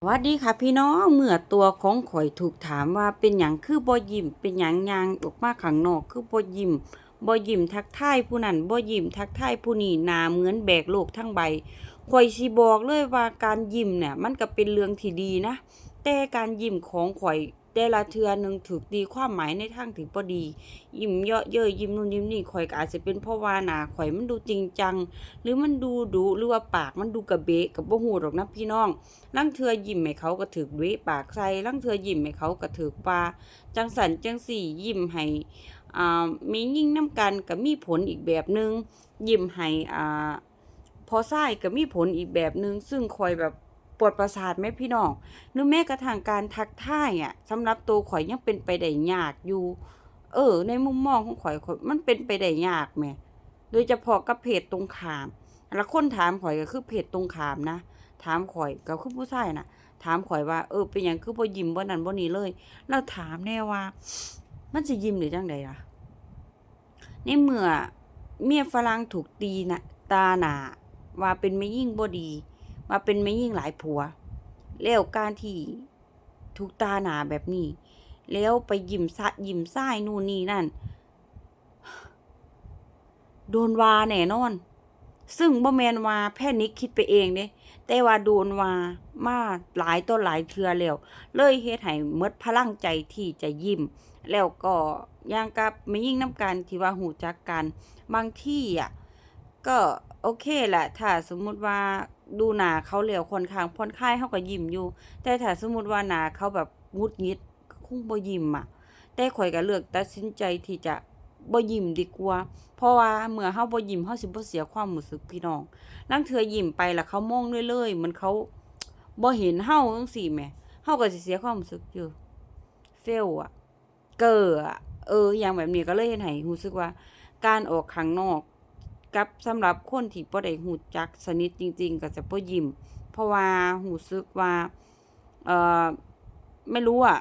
สวัสดีค่ะพี่น้องเมื่อตัวของข่อยถูกถามว่าเป็นหยังคือบอยิมเป็นหยังยางออกมาข้างนอกคือบอยิมบอยิมทักทายผู้นั้นบอยิมทักทายผู้นี้นาเหมือนแบกโลกทั้งใบข่อยสิบอกเลยว่าการยิ้มเนี่ยมันก็เป็นเรื่องที่ดีนะ แต่การยิ้มของข่อย แต่ละเทื่อหนึงถูกตีความหมายในทางที่บ่ดี ยิ้มเยาะเย้ยยิ้มนู่นยิ้มนี่ข่อยก็อาจจะเป็นเพราะว่าหนาข่อยมันดูจริงจัง หรือมันดูดุหรือว่าปากมันดูกระเบะก็บ่ฮู้ดอกนะพี่น้องลังเทือยิ้มให้เขาก็ถึกด้วยปากใส่ลังเทือยิ้มให้เขาก็ถึกปลาจังสันจังสี่ยิ้มให้อ่ามียิ่งน้ำกันก็มีผลอีกแบบหนึงยิ้มให้อ่าพอไส้ก็มีผลอีกแบบหนึงซึ่งคอยแบบ ปวดประสาทไหมพี่น้องหรือแม้กระทั่งการทักทายอะสำหรับตัวข่อยยังเป็นไปได้ยากอยู่ เออ ในมุมมองของข่อยข่อยมันเป็นไปได้ยากแหมโดยเฉพาะกับเพจตรงขามแล้วคนถามข่อยก็คือเพจตรงขามนะถามข่อยก็คือผู้ชายนะถามข่อยว่าเออเป็นหยังคือบ่ยิ้มบ่นั่นบ่นี่เลย แล้วถามแน่ว่า มันสิยิ้มหรือจังใดล่ะในเมื่อเมียฝรั่งถูกตีนะตาหนาว่าเป็นแม่ยิ่งบ่ดี ว่าเป็นแม่ยิ่งหลายผัว แล้วการที่ถูกตาหนาแบบนี้ แล้วไปยิ้มซะยิ้มซ้ายนู่นนี่นั่น โดนวาแน่นอน ซึ่งบ่แมนวาแพนิคคิดไปเองเด้แต่ว่าโดนวามาหลายต่อหลายเทือแล้ว เลยเฮ็ดให้หมดพลังใจที่จะยิ้ม แล้วก็ย่างกับไม่ยิ่งน้ำกันที่ว่าหูจักกัน บางที่อะ ก็โอเคแหละถ้าสมมุติว่าดูหนาเขาแล้วค่อนข้างผ่อนคลายเขาก็ยิ้มอยู่ แต่ถ้าสมมุติว่าหนาเขาแบบงุดงิดก็คงบ่ยิ้มอะ แต่ข่อยก็เลือกตัดสินใจที่จะบ่ยิ้มดีกว่า เพราะว่าเมื่อเฮาบ่ยิ้มเฮาสิบ่เสียความรู้สึกพี่น้องลางเทื่อยิ้มไปแล้วเขามองเรื่อยๆมือนเขาบ่เห็นเฮาจังซี่แหมเฮาก็สิเสียความรู้สึกอยู่เฟลอะ เก้ออะเอออย่างแบบนี้ก็เลยเฮ็ดให้รู้สึกว่า การออกข้างนอก กับสำหรับคนที่บ่ได้รู้จักสนิทจริง ๆ ก็จะบ่ยิ้มเพราะว่ารู้สึกว่า เอ่อไม่รู้อะ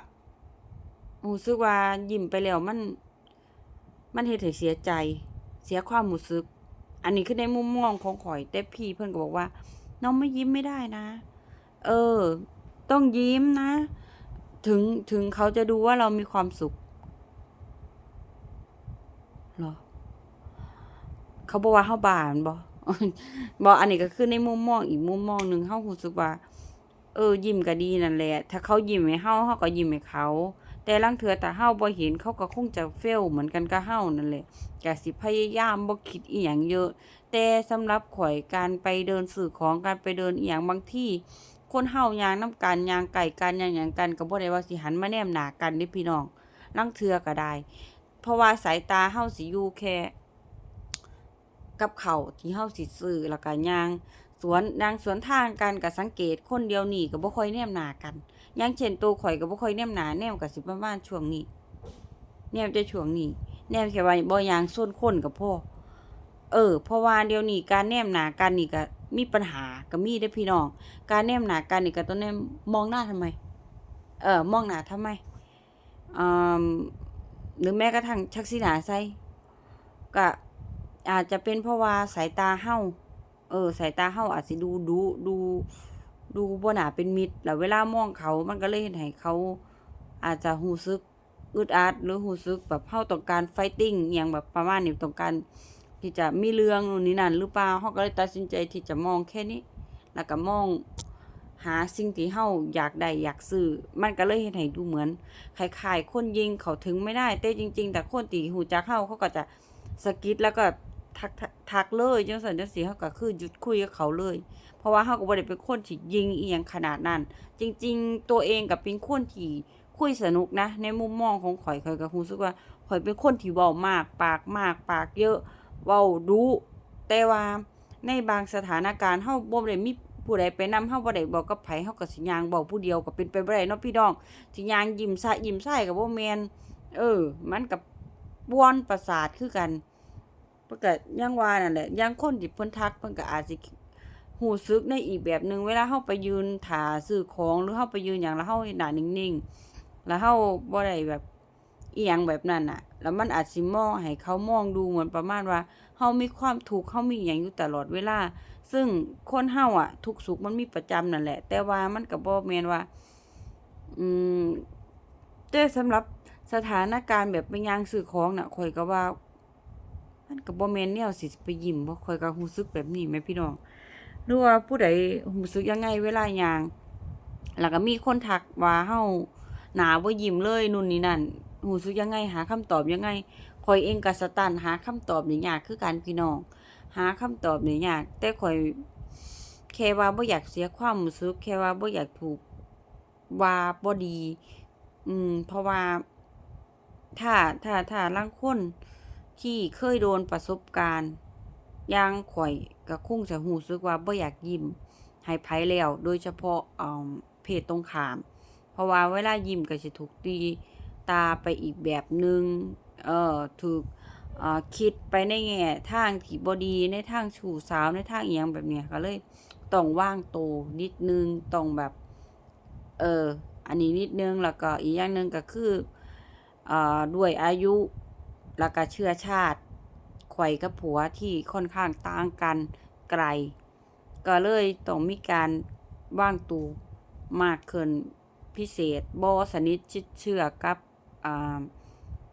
รู้สึกว่ายิ้มไปแล้วมัน มันเฮ็ดให้เสียใจ เสียความรู้สึก อันนี้คือในมุมมองของข่อยแต่พี่เพิ่นก็บอกว่า น้องไม่ยิ้มไม่ได้นะ เออ ต้องยิ้มนะ ถึงถึงเขาจะดูว่าเรามีความสุขเหรอ เขาบอกว่าเฮาบานบ่บ่อันนี้ก็คือในมุมมองอีกมุมมองหนึ่งเฮารู้สึกว่า เออ ยิ้มก็ดีนั่นแหละ ถ้าเขายิ้มให้เฮาเฮาก็ยิ้มให้เขา แต่ลางเทือถ้าเฮาบ่เห็นเขาก็คงจะเฟลเหมือนกันกับเฮานั่นแหละก็สิพยายามบ่คิดอีหยังเยอะ แต่สำหรับข่อยการไปเดินซื้อของการไปเดินอีหยังบางที่คนเฮายางน้ำกันยางไกลกันยางหยังกันก็บ่ได้ว่าสิหันมาแนมหนากันเด้พี่น้องลางเทือก็ได้ เพราะว่าสายตาเฮาสิอยู่แค่ กับเขาที่เฮาสิซื้อแล้วก็ย่างสวนยางสวนทางกันก็สังเกตคนเดียวนี่ก็บ่ค่อยแนมหนากันอย่างเช่นตัวข่อยก็บ่ค่อยแนมหนาแนมก็สิประมาณช่วงนี้ แนมแต่ช่วงนี้ แนมแค่ว่าบ่ย่างส่วนคนก็พอเออเพราะว่าเดี๋ยวนี้การแนมหนากันนี่ก็มีปัญหาก็มีเด้พี่น้อง การแนมหนากันนี่ก็ต้องแนมมองหน้าทำไม เออมองหน้าทำไมอ่าหรือแม้กระทั่งชักสีหนาใส่ก็ อาจจะเป็นเพราะว่าสายตาเฮาเออ สายตาเฮาอาจสิดูดุดู ดูบ่น่าเป็นมิตรแล้วเวลามองเขามันก็เลยเฮ็ดให้เขา อาจจะรู้สึกอึดอัดหรือรู้สึกแบบเฮาต้องการ fighting อิหยังแบบประมาณนี้ต้องการที่จะมีเรื่องนู่นนี่นั่นหรือเปล่าเฮาก็เลยตัดสินใจที่จะมองแค่นี้ แล้วก็มองหาสิ่งที่เฮาอยากได้อยากซื้อ มันก็เลยเฮ็ดให้ดูเหมือนคล้ายๆคนยิงเขาถึงไม่ได้ แต่จริง ๆ แต่คนที่รู้จักเฮาเขาก็จะสะกิดแล้วก็ ทักทักเลยจังซั่นจังซี่เฮาก็คือหยุดคุยกับเขาเลย เพราะว่าเฮาก็บ่ได้เป็นคนที่ยิงเอียงขนาดนั้น จริง ๆ ตัวเองก็เป็นคนที่คุยสนุกนะ ในมุมมองของข่อยข่อยก็รู้สึกว่าข่อยเป็นคนที่เว้ามาก ปากมาก ปากเยอะเว้าดุแต่ว่าในบางสถานการณ์เฮาบ่ได้มีผู้ใดไปนำเฮาบ่ได้บอกกับไผเฮาก็สิย่างเว้าผู้เดียวก็เป็นไปบ่ได้เนาะพี่น้องสิย่างยิ้มซะยิ้มใส่ก็บ่แม่นเออ มันก็ป่วนประสาทคือกัน เพิ่นก็ย่างว่านั่นแหละย่างคนที่เพิ่นทักเพิ่นก็อาจสิรู้สึกในอีกแบบหนึ่งเวลาเฮาไปยืนท่าซื้อของหรือเฮาไปยืนหยังแล้วเฮาเฮ็ดหน้านิ่งๆ แล้วเฮาบ่ได้แบบเอิหยังแบบนั้นน่ะ แล้วมันอาจสิมองให้เขามองดูเหมือนประมาณว่าเฮามีความทุกเฮามีอิหยังอยู่ตลอดเวลา ซึ่งคนเฮาอะ ทุกสุขมันมีประจำนั่นแหละ แต่ว่ามันก็บ่แม่นว่า อืมแต่สำหรับสถานการณ์แบบไปย่างซื้อของน่ะข้อยก็ว่า มันก็บ่แม่นแนวสิไปยิ้มบ่ข้อยก็รู้สึกแบบนี้แหมพี่น้องหรือว่าผู้ใดรู้สึกยังไงเวลาย่าง แล้วก็มีคนทักว่าเฮาหนาบ่ยิ้มเลยนู่นนี่นั่นรู้สึกยังไงหาคำตอบยังไงข้อยเองก็สตันหาคำตอบนี่ยากคือกันพี่น้อง หาคำตอบนี่ยาก แต่ข้อยแค่ว่าบ่อยากเสียความรู้สึกแค่ว่าบ่อยากถูกว่าบ่ดี อืม เพราะว่าถ้าถ้าถ้าลางคน ที่เคยโดนประสบการณ์ย่างข้อยก็คงจะรู้สึกว่าบ่อยากยิ้มให้ไผแล้ว โดยเฉพาะอ่าเพศตรงขาม เพราะว่าเวลายิ้มก็สิถูกตีตาไปอีกแบบหนึ่งเอ่อถูกอ่าคิดไปในแง่ทางที่บ่ดีในทางชูสาวในทางอิหยังแบบเนี้ยก็เลยต้องว่างโตนิดนึงต้องแบบ เออ อันนี้นิดนึงแล้วก็อีกอย่างหนึ่งก็คืออ่าด้วยอายุ แล้วก็เชื้อชาติข่อยกับผัวที่ค่อนข้างต่างกันไกล ก็เลยต้องมีการวางตัวมากขึ้นพิเศษบ่สนิทชิดเชื่อกับ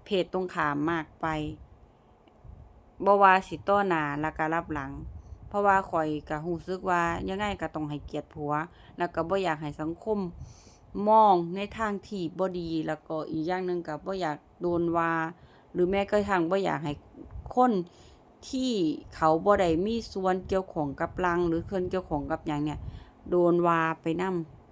เพศตรงขามมากไปบว่าสิต่อหนาแล้วก็รับหลัง เพราะว่าข้อยก็รู้สึกว่ายังไงก็ต้องให้เกียรติผัว แล้วก็บ่อยากให้สังคมมองในทางที่บ่ดี แล้วก็อีกอย่างหนึ่งก็บ่อยากโดนว่า หรือแม้กระทั่งบ่อยากให้คนที่เขาบ่ได้มีส่วนเกี่ยวของกับรัง หรือเพิ่นเกี่ยวของกับอย่างเนี่ย โดนวาไปนำ